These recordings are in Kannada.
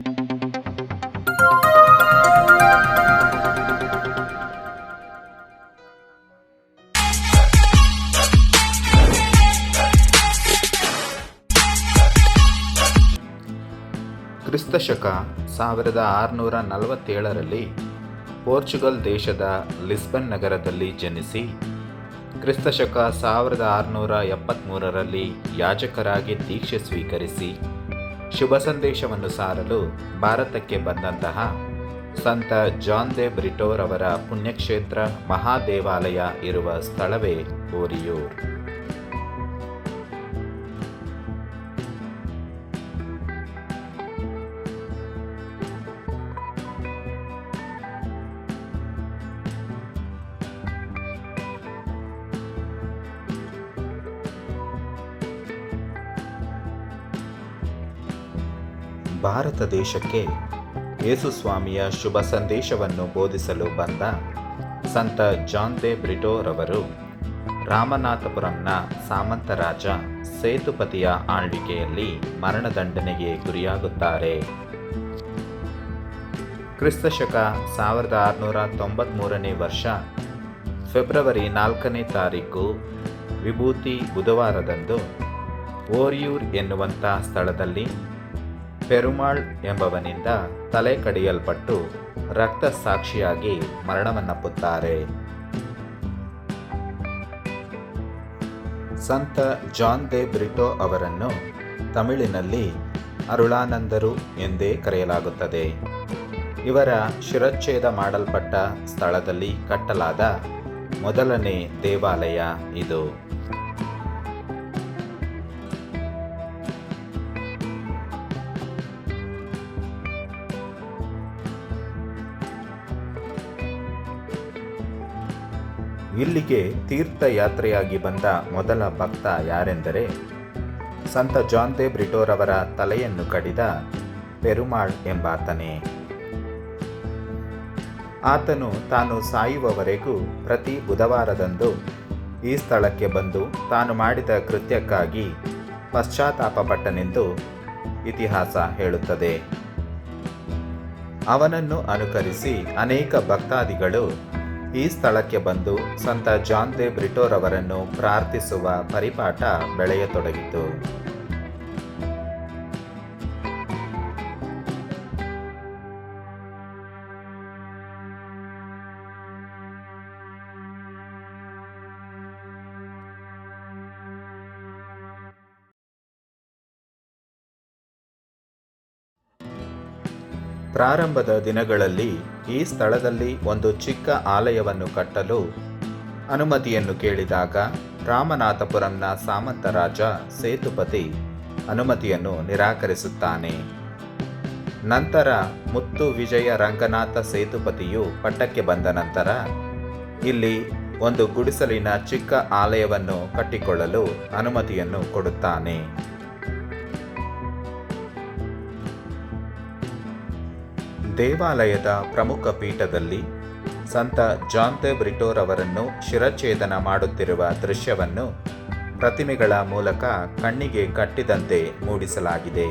ಕ್ರಿಸ್ತಶಕ ಸಾವಿರದ ಆರುನೂರ ನಲವತ್ತೇಳರಲ್ಲಿ ಪೋರ್ಚುಗಲ್ ದೇಶದ ಲಿಸ್ಬನ್ ನಗರದಲ್ಲಿ ಜನಿಸಿ, ಕ್ರಿಸ್ತಶಕ ಸಾವಿರದ ಆರುನೂರ ಎಪ್ಪತ್ತ್ಮೂರರಲ್ಲಿ ಯಾಜಕರಾಗಿ ದೀಕ್ಷೆ ಸ್ವೀಕರಿಸಿ ಶುಭ ಸಂದೇಶವನ್ನು ಸಾರಲು ಭಾರತಕ್ಕೆ ಬಂದಂತಹ ಸಂತ ಜಾನ್ ದೆ ಬ್ರಿಟೋರ್ ಅವರ ಪುಣ್ಯಕ್ಷೇತ್ರ ಮಹಾದೇವಾಲಯ ಇರುವ ಸ್ಥಳವೇ ಓರಿಯೂರ್ ಭಾರತ ದೇಶಕ್ಕೆ ಯೇಸುಸ್ವಾಮಿಯ ಶುಭ ಸಂದೇಶವನ್ನು ಬೋಧಿಸಲು ಬಂದ ಸಂತ ಜಾನ್ ದೇ ಬ್ರಿಟೋರವರು ರಾಮನಾಥಪುರಂನ ಸಾಮಂತರಾಜ ಸೇತುಪತಿಯ ಆಳ್ವಿಕೆಯಲ್ಲಿ ಮರಣದಂಡನೆಗೆ ಗುರಿಯಾಗುತ್ತಾರೆ. ಕ್ರಿಸ್ತಶಕ ಸಾವಿರದ ಆರುನೂರ ತೊಂಬತ್ತ್ಮೂರನೇ ವರ್ಷ ಫೆಬ್ರವರಿ ನಾಲ್ಕನೇ ತಾರೀಕು ವಿಭೂತಿ ಬುಧವಾರದಂದು ಓರಿಯೂರ್ ಎನ್ನುವಂಥ ಸ್ಥಳದಲ್ಲಿ ಪೆರುಮಾಳ್ ಎಂಬವನಿಂದ ತಲೆ ಕಡಿಯಲ್ಪಟ್ಟು ರಕ್ತ ಸಾಕ್ಷಿಯಾಗಿ ಮರಣವನ್ನಪ್ಪುತ್ತಾರೆ. ಸಂತ ಜಾನ್ ದೆ ಬ್ರಿಟೋ ಅವರನ್ನು ತಮಿಳಿನಲ್ಲಿ ಅರುಳಾನಂದರು ಎಂದೇ ಕರೆಯಲಾಗುತ್ತದೆ. ಇವರ ಶಿರಚ್ಛೇದ ಮಾಡಲ್ಪಟ್ಟ ಸ್ಥಳದಲ್ಲಿ ಕಟ್ಟಲಾದ ಮೊದಲನೇ ದೇವಾಲಯ ಇದು. ಇಲ್ಲಿಗೆ ತೀರ್ಥಯಾತ್ರೆಯಾಗಿ ಬಂದ ಮೊದಲ ಭಕ್ತ ಯಾರೆಂದರೆ ಸಂತ ಜಾನ್ ದೆ ಬ್ರಿಟೋರವರ ತಲೆಯನ್ನು ಕಡಿದ ಪೆರುಮಾಳ್ ಎಂಬಾತನೇ. ಆತನು ತಾನು ಸಾಯುವವರೆಗೂ ಪ್ರತಿ ಬುಧವಾರದಂದು ಈ ಸ್ಥಳಕ್ಕೆ ಬಂದು ತಾನು ಮಾಡಿದ ಕೃತ್ಯಕ್ಕಾಗಿ ಪಶ್ಚಾತ್ತಾಪಪಟ್ಟನೆಂದು ಇತಿಹಾಸ ಹೇಳುತ್ತದೆ. ಅವನನ್ನು ಅನುಕರಿಸಿ ಅನೇಕ ಭಕ್ತಾದಿಗಳು ಈ ಸ್ಥಳಕ್ಕೆ ಬಂದು ಸಂತ ಜಾನ್ ದೇ ಬ್ರಿಟೋರವರನ್ನು ಪ್ರಾರ್ಥಿಸುವ ಪರಿಪಾಠ ಬೆಳೆಯತೊಡಗಿತು. ಪ್ರಾರಂಭದ ದಿನಗಳಲ್ಲಿ ಈ ಸ್ಥಳದಲ್ಲಿ ಒಂದು ಚಿಕ್ಕ ಆಲಯವನ್ನು ಕಟ್ಟಲು ಅನುಮತಿಯನ್ನು ಕೇಳಿದಾಗ ರಾಮನಾಥಪುರಂನ ಸಾಮಂತರಾಜ ಸೇತುಪತಿ ಅನುಮತಿಯನ್ನು ನಿರಾಕರಿಸುತ್ತಾನೆ. ನಂತರ ಮುತ್ತು ವಿಜಯ ರಂಗನಾಥ ಸೇತುಪತಿಯು ಪಟ್ಟಕ್ಕೆ ಬಂದ ನಂತರ ಇಲ್ಲಿ ಒಂದು ಗುಡಿಸಲಿನ ಚಿಕ್ಕ ಆಲಯವನ್ನು ಕಟ್ಟಿಕೊಳ್ಳಲು ಅನುಮತಿಯನ್ನು ಕೊಡುತ್ತಾನೆ. ದೇವಾಲಯದ ಪ್ರಮುಖ ಪೀಠದಲ್ಲಿ ಸಂತ ಜಾನ್ ಬ್ರಿಟೋರವರನ್ನು ಶಿರಚ್ಛೇದನ ಮಾಡುತ್ತಿರುವ ದೃಶ್ಯವನ್ನು ಪ್ರತಿಮೆಗಳ ಮೂಲಕ ಕಣ್ಣಿಗೆ ಕಟ್ಟಿದಂತೆ ಮೂಡಿಸಲಾಗಿದೆ.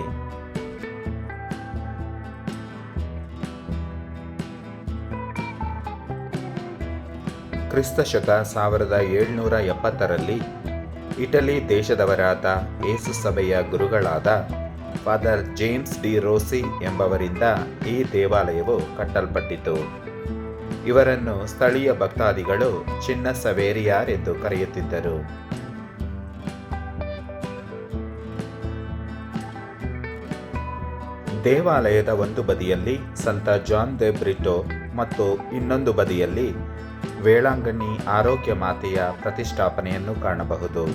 ಕ್ರಿಸ್ತಶಕ ಸಾವಿರದ ಏಳ್ನೂರ ಎಪ್ಪತ್ತರಲ್ಲಿ ಇಟಲಿ ದೇಶದವರಾದ ಏಸು ಸಭೆಯ ಗುರುಗಳಾದ ಫಾದರ್ ಜೇಮ್ಸ್ ಡಿ ರೋಸಿ ಎಂಬವರಿಂದ ಈ ದೇವಾಲಯವು ಕಟ್ಟಲ್ಪಟ್ಟಿತು. ಇವರನ್ನು ಸ್ಥಳೀಯ ಭಕ್ತಾದಿಗಳು ಚಿನ್ನ ಸವೇರಿಯಾರ್ ಎಂದು ಕರೆಯುತ್ತಿದ್ದರು. ದೇವಾಲಯದ ಒಂದು ಬದಿಯಲ್ಲಿ ಸಂತ ಜಾನ್ ದೆ ಬ್ರಿಟೋ ಮತ್ತು ಇನ್ನೊಂದು ಬದಿಯಲ್ಲಿ ವೇಳಾಂಗಣಿ ಆರೋಗ್ಯ ಮಾತೆಯ ಪ್ರತಿಷ್ಠಾಪನೆಯನ್ನು ಕಾಣಬಹುದು.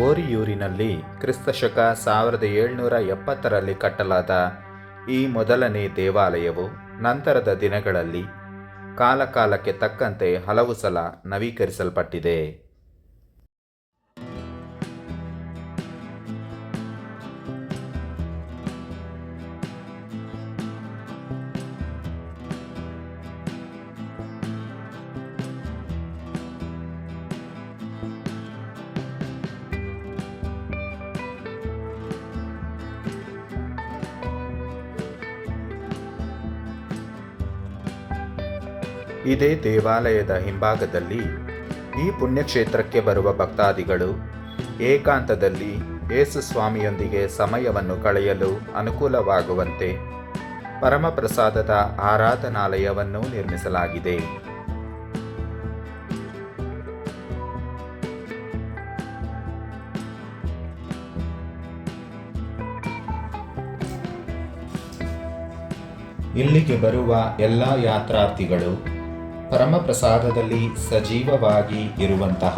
ಓರಿಯೂರಿನಲ್ಲಿ ಕ್ರಿಸ್ತಶಕ ಸಾವಿರದ ಏಳ್ನೂರ ಎಪ್ಪತ್ತರಲ್ಲಿ ಕಟ್ಟಲಾದ ಈ ಮೊದಲನೇ ದೇವಾಲಯವು ನಂತರದ ದಿನಗಳಲ್ಲಿ ಕಾಲಕಾಲಕ್ಕೆ ತಕ್ಕಂತೆ ಹಲವು ಸಲ ನವೀಕರಿಸಲ್ಪಟ್ಟಿದೆ. ಇದೇ ದೇವಾಲಯದ ಹಿಂಭಾಗದಲ್ಲಿ ಈ ಪುಣ್ಯಕ್ಷೇತ್ರಕ್ಕೆ ಬರುವ ಭಕ್ತಾದಿಗಳು ಏಕಾಂತದಲ್ಲಿ ಯೇಸು ಸ್ವಾಮಿಯೊಂದಿಗೆ ಸಮಯವನ್ನು ಕಳೆಯಲು ಅನುಕೂಲವಾಗುವಂತೆ ಪರಮಪ್ರಸಾದದ ಆರಾಧನಾಲಯವನ್ನು ನಿರ್ಮಿಸಲಾಗಿದೆ. ಇಲ್ಲಿಗೆ ಬರುವ ಎಲ್ಲ ಯಾತ್ರಾರ್ಥಿಗಳು ಪರಮಪ್ರಸಾದದಲ್ಲಿ ಸಜೀವವಾಗಿ ಇರುವಂತಹ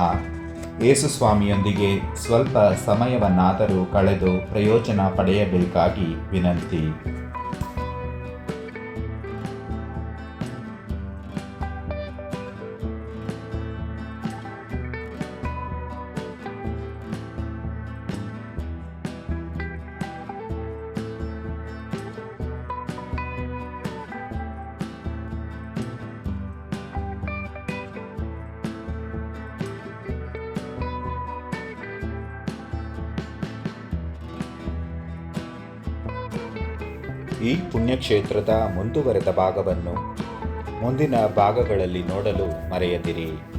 ಯೇಸುಸ್ವಾಮಿಯೊಂದಿಗೆ ಸ್ವಲ್ಪ ಸಮಯವನ್ನಾದರೂ ಕಳೆದು ಪ್ರಯೋಜನ ಪಡೆಯಬೇಕಾಗಿ ವಿನಂತಿ. ಈ ಪುಣ್ಯಕ್ಷೇತ್ರದ ಮುಂದುವರೆದ ಭಾಗವನ್ನು ಮುಂದಿನ ಭಾಗಗಳಲ್ಲಿ ನೋಡಲು ಮರೆಯದಿರಿ.